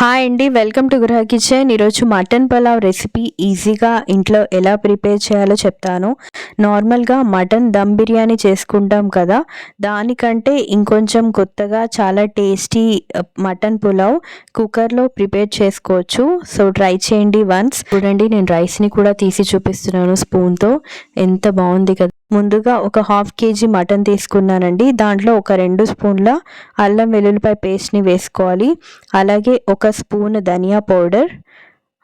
Hi అండి welcome to Gruha kitchen ఈరోజు mutton pulao recipe ఈజీగా ఇంట్లో ఎలా ప్రిపేర్ చేయాలో చెప్తాను. నార్మల్గా మటన్ దమ్ బిర్యానీ చేసుకుంటాం కదా దానికంటే ఇంకొంచెం కొత్తగా చాలా టేస్టీ మటన్ పులావ్ కుక్కర్లో ప్రిపేర్ చేసుకోవచ్చు. సో ట్రై చేయండి వన్స్ చూడండి నేను రైస్ని కూడా తీసి చూపిస్తున్నాను స్పూన్తో ఎంత బాగుంది కదా. ముందుగా ఒక హాఫ్ కేజీ మటన్ తీసుకున్నానండి. దాంట్లో ఒక రెండు స్పూన్ల అల్లం వెల్లుల్లిపాయ పేస్ట్ని వేసుకోవాలి. అలాగే ఒక spoon dhania powder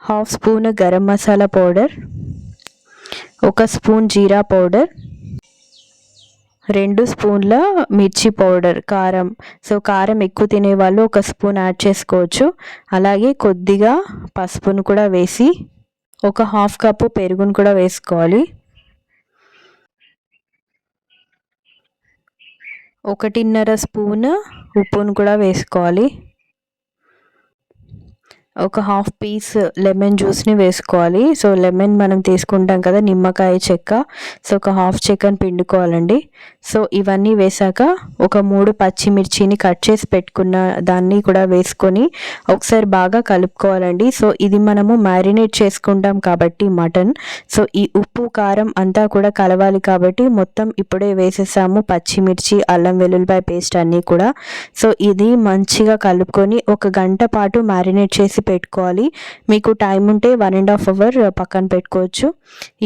half spoon garam masala powder ఒక స్పూన్ జీరా పౌడర్ రెండు స్పూన్ల మిర్చి పౌడర్ కారం. సో కారం ఎక్కువ తినేవాళ్ళు ఒక స్పూన్ యాడ్ చేసుకోవచ్చు. అలాగే కొద్దిగా పసుపును కూడా వేసి ఒక హాఫ్ కప్పు పెరుగును కూడా వేసుకోవాలి. ఒకటిన్నర స్పూన్ ఉప్పును కూడా వేసుకోవాలి. ఒక హాఫ్ పీస్ లెమన్ జ్యూస్ని వేసుకోవాలి. సో లెమన్ మనం తీసుకుంటాం కదా నిమ్మకాయ చెక్క. సో ఒక హాఫ్ చెక్కని పిండుకోవాలండి. సో ఇవన్నీ వేసాక ఒక మూడు పచ్చిమిర్చిని కట్ చేసి పెట్టుకున్న దాన్ని కూడా వేసుకొని ఒకసారి బాగా కలుపుకోవాలండి. సో ఇది మనము మ్యారినేట్ చేసుకుంటాం కాబట్టి మటన్. సో ఈ ఉప్పు కారం అంతా కూడా కలవాలి కాబట్టి మొత్తం ఇప్పుడే వేసేసాము పచ్చిమిర్చి అల్లం వెల్లుల్లిపాయ పేస్ట్ అన్నీ కూడా. సో ఇది మంచిగా కలుపుకొని ఒక గంట పాటు మ్యారినేట్ చేసి పెట్టుకోవాలి. మీకు టైం ఉంటే వన్ అండ్ హాఫ్ అవర్ పక్కన పెట్టుకోవచ్చు.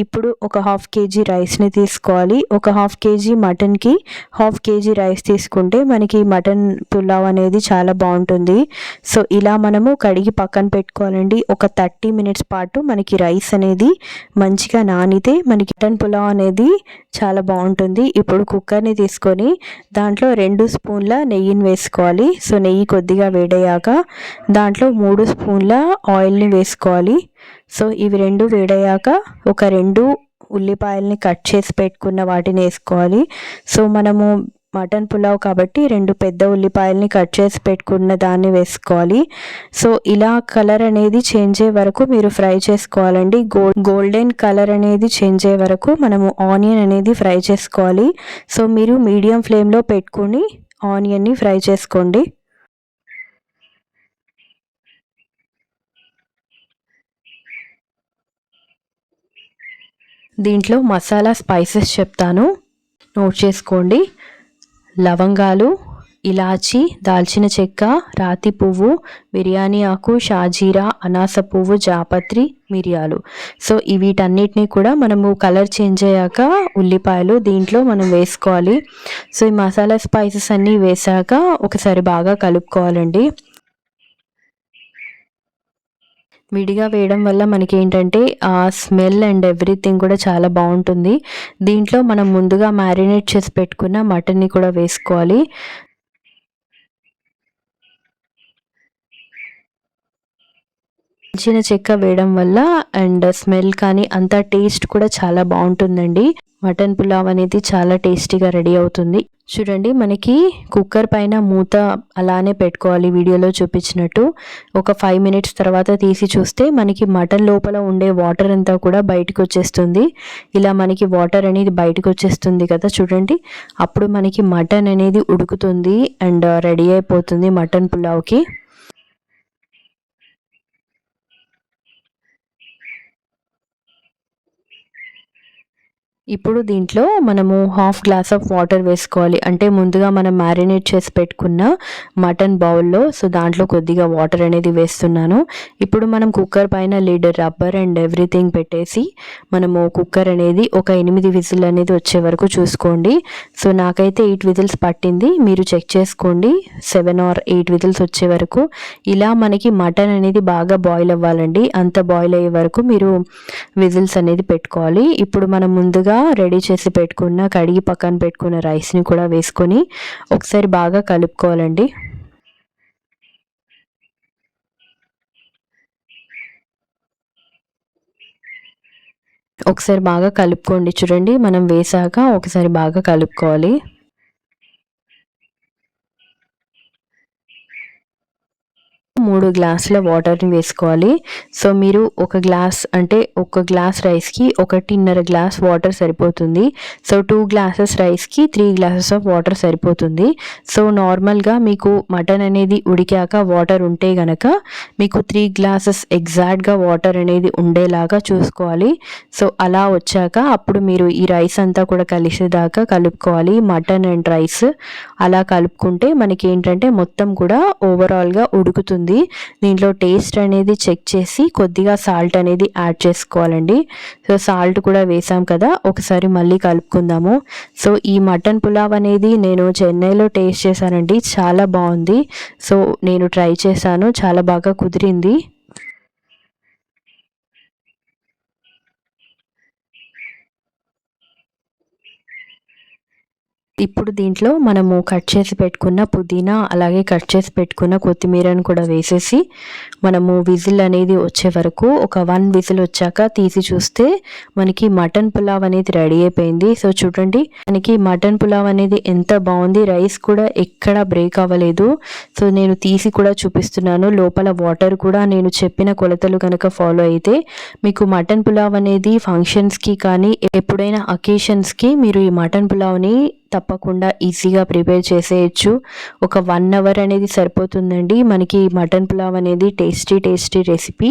ఇప్పుడు ఒక హాఫ్ కేజీ రైస్ని తీసుకోవాలి. ఒక హాఫ్ కేజీ మటన్కి హాఫ్ కేజీ రైస్ తీసుకుంటే మనకి మటన్ పులావ్ అనేది చాలా బాగుంటుంది. సో ఇలా మనము కడిగి పక్కన పెట్టుకోవాలండి. ఒక థర్టీ మినిట్స్ పాటు మనకి రైస్ అనేది మంచిగా నానితే మనకి మటన్ పులావ్ అనేది చాలా బాగుంటుంది. ఇప్పుడు కుక్కర్ని తీసుకొని దాంట్లో రెండు స్పూన్ల నెయ్యిని వేసుకోవాలి. సో నెయ్యి కొద్దిగా వేడయ్యాక దాంట్లో మూడు స్పూన్ల ఆయిల్ని వేసుకోవాలి. సో ఇవి రెండు వేడయ్యాక ఒక రెండు ఉల్లిపాయల్ని కట్ చేసి పెట్టుకున్న వాటిని వేసుకోవాలి. సో మనము మటన్ పులావ్ కాబట్టి రెండు పెద్ద ఉల్లిపాయల్ని కట్ చేసి పెట్టుకున్న దాన్ని వేసుకోవాలి. సో ఇలా కలర్ అనేది చేంజ్ అయ్యే వరకు మీరు ఫ్రై చేసుకోవాలండి. గోల్ గోల్డెన్ కలర్ అనేది చేంజ్ అయ్యే వరకు మనము ఆనియన్ అనేది ఫ్రై చేసుకోవాలి. సో మీరు మీడియం ఫ్లేమ్లో పెట్టుకుని ఆనియన్ని ఫ్రై చేసుకోండి. దీంట్లో మసాలా స్పైసెస్ చెప్తాను. నోట్ చేసుకోండి. లవంగాలు ఇలాచి దాల్చిన చెక్క రాతి పువ్వు బిర్యానీ ఆకు షాజీరా అనాస పువ్వు జాపత్రి మిరియాలు. సో వీటన్నిటిని కూడా మనము కలర్ చేంజ్ అయ్యాక ఉల్లిపాయలు దీంట్లో మనం వేసుకోవాలి. సో ఈ మసాలా స్పైసెస్ అన్నీ వేసాక ఒకసారి బాగా కలుపుకోవాలండి. విడిగా వేయడం వల్ల మనకి ఏంటంటే ఆ స్మెల్ అండ్ ఎవ్రీథింగ్ కూడా చాలా బాగుంటుంది. దీంట్లో మనం ముందుగా మ్యారినేట్ చేసి పెట్టుకున్న మటన్ని కూడా వేసుకోవాలి. చిన్న చెక్క వేయడం వల్ల అండ్ స్మెల్ కానీ అంత టేస్ట్ కూడా చాలా బాగుంటుందండి. మటన్ పులావ్ అనేది చాలా టేస్టీగా రెడీ అవుతుంది. చూడండి మనకి కుక్కర్ పైన మూత అలానే పెట్టుకోవాలి వీడియోలో చూపించినట్టు. ఒక ఫైవ్ మినిట్స్ తర్వాత తీసి చూస్తే మనకి మటన్ లోపల ఉండే వాటర్ అంతా కూడా బయటకు వచ్చేస్తుంది ఇలా మనకి వాటర్ అనేది బయటకు వచ్చేస్తుంది కదా చూడండి. అప్పుడు మనకి మటన్ అనేది ఉడుకుతుంది అండ్ రెడీ అయిపోతుంది మటన్ పులావ్కి. ఇప్పుడు దీంట్లో మనము హాఫ్ గ్లాస్ ఆఫ్ వాటర్ వేసుకోవాలి. అంటే ముందుగా మనం మ్యారినేట్ చేసి పెట్టుకున్న మటన్ బౌల్లో సో దాంట్లో కొద్దిగా వాటర్ అనేది వేస్తున్నాను. ఇప్పుడు మనం కుక్కర్ పైన లిడ్ రబ్బర్ అండ్ ఎవ్రీథింగ్ పెట్టేసి మనము కుక్కర్ అనేది ఒక ఎనిమిది విజిల్ అనేది వచ్చే వరకు చూసుకోండి. సో నాకైతే ఎయిట్ విజిల్స్ పట్టింది. మీరు చెక్ చేసుకోండి. సెవెన్ ఆర్ ఎయిట్ విజిల్స్ వచ్చే వరకు. ఇలా మనకి మటన్ అనేది బాగా బాయిల్ అవ్వాలండి. అంత బాయిల్ అయ్యే వరకు మీరు విజిల్స్ అనేది పెట్టుకోవాలి. ఇప్పుడు మనం ముందుగా రెడీ చేసి పెట్టుకున్న కడిగి పక్కన పెట్టుకున్న రైస్ని కూడా వేసుకొని ఒకసారి బాగా కలుపుకోవాలండి. ఒకసారి బాగా కలుపుకోండి చూడండి మనం వేసాక ఒకసారి బాగా కలుపుకోవాలి. మూడు గ్లాసుల వాటర్ని వేసుకోవాలి. సో మీరు ఒక గ్లాస్ అంటే ఒక గ్లాస్ రైస్కి ఒకటిన్నర గ్లాస్ వాటర్ సరిపోతుంది. సో టూ గ్లాసెస్ రైస్కి త్రీ గ్లాసెస్ ఆఫ్ వాటర్ సరిపోతుంది. సో నార్మల్గా మీకు మటన్ అనేది ఉడికాక వాటర్ ఉంటే గనక మీకు త్రీ గ్లాసెస్ ఎగ్జాక్ట్గా వాటర్ అనేది ఉండేలాగా చూసుకోవాలి. సో అలా వచ్చాక అప్పుడు మీరు ఈ రైస్ అంతా కూడా కలిసేదాకా కలుపుకోవాలి. మటన్ అండ్ రైస్ అలా కలుపుకుంటే మనకి ఏంటంటే మొత్తం కూడా ఓవరాల్గా ఉడుకుతుంది. దీంట్లో టేస్ట్ అనేది చెక్ చేసి కొద్దిగా సాల్ట్ అనేది యాడ్ చేసుకోవాలండి. సో సాల్ట్ కూడా వేసాం కదా ఒకసారి మళ్ళీ కలుపుకుందాము. సో ఈ మటన్ పులావ్ అనేది నేను చెన్నైలో టేస్ట్ చేశానండి చాలా బాగుంది. సో నేను ట్రై చేశాను చాలా బాగా కుదిరింది. ఇప్పుడు దీంట్లో మనము కట్ చేసి పెట్టుకున్న పుదీనా అలాగే కట్ చేసి పెట్టుకున్న కొత్తిమీరను కూడా వేసేసి మనము విజిల్ అనేది వచ్చే వరకు ఒక వన్ విజిల్ వచ్చాక తీసి చూస్తే మనకి మటన్ పులావ్ అనేది రెడీ అయిపోయింది. సో చూడండి మనకి మటన్ పులావ్ అనేది ఎంత బాగుంది. రైస్ కూడా ఎక్కడ బ్రేక్ అవ్వలేదు. సో నేను తీసి కూడా చూపిస్తున్నాను. లోపల వాటర్ కూడా నేను చెప్పిన కొలతలు కనుక ఫాలో అయితే మీకు మటన్ పులావ్ అనేది ఫంక్షన్స్కి కానీ ఎప్పుడైనా అకేషన్స్కి మీరు ఈ మటన్ పులావ్ని తప్పకుండా ఈజీగా ప్రిపేర్ చేసేయచ్చు. ఒక వన్ అవర్ అనేది సరిపోతుందండి. మనకి మటన్ పులావ్ అనేది టేస్టీ టేస్టీ రెసిపీ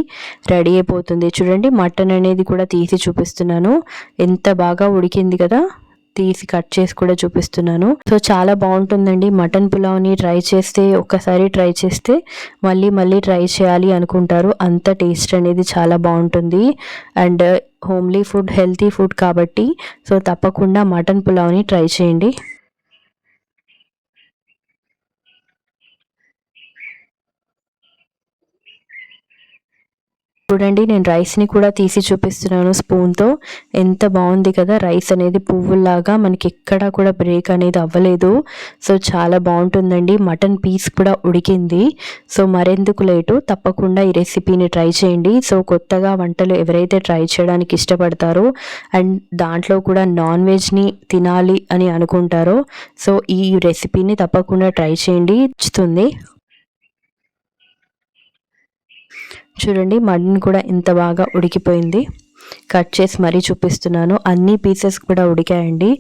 రెడీ అయిపోతుంది. చూడండి మటన్ అనేది కూడా తీసి చూపిస్తున్నాను. ఎంత బాగా ఉడికింది కదా. తీసి కట్ చేసి కూడా చూపిస్తున్నాను. సో చాలా బాగుంటుందండి. మటన్ పులావ్ని ట్రై చేస్తే ఒక్కసారి ట్రై చేస్తే మళ్ళీ మళ్ళీ ట్రై చేయాలి అనుకుంటారు. అంత టేస్ట్ అనేది చాలా బాగుంటుంది. And homely food healthy food కాబట్టి సో తప్పకుండా మటన్ పులావ్ని ట్రై చేయండి. చూడండి నేను రైస్ని కూడా తీసి చూపిస్తున్నాను స్పూన్తో. ఎంత బాగుంది కదా రైస్ అనేది పువ్వులాగా మనకి ఎక్కడా కూడా బ్రేక్ అనేది అవ్వలేదు. సో చాలా బాగుంటుందండి. మటన్ పీస్ కూడా ఉడికింది. సో మరెందుకు లేటు తప్పకుండా ఈ రెసిపీని ట్రై చేయండి. సో కొత్తగా వంటలు ఎవరైతే ట్రై చేయడానికి ఇష్టపడతారో అండ్ దాంట్లో కూడా నాన్ వెజ్ని తినాలి అని అనుకుంటారో సో ఈ రెసిపీని తప్పకుండా ట్రై చేయండి. ఇస్తుంది చూడండి మటన్ కూడా ఇంత బాగా ఉడికిపోయింది. కట్ చేసి మరీ చూపిస్తున్నాను. అన్ని పీసెస్ కూడా ఉడికాయండి.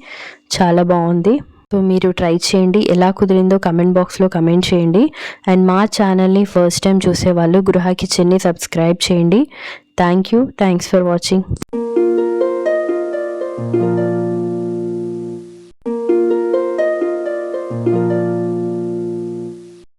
చాలా బాగుంది. సో మీరు ట్రై చేయండి. ఎలా కుదిరిందో కమెంట్ బాక్స్లో కమెంట్ చేయండి. అండ్ మా ఛానల్ని ఫస్ట్ టైం చూసేవాళ్ళు గృహ కిచెన్ని సబ్స్క్రైబ్ చేయండి. Thank you. Thanks for watching.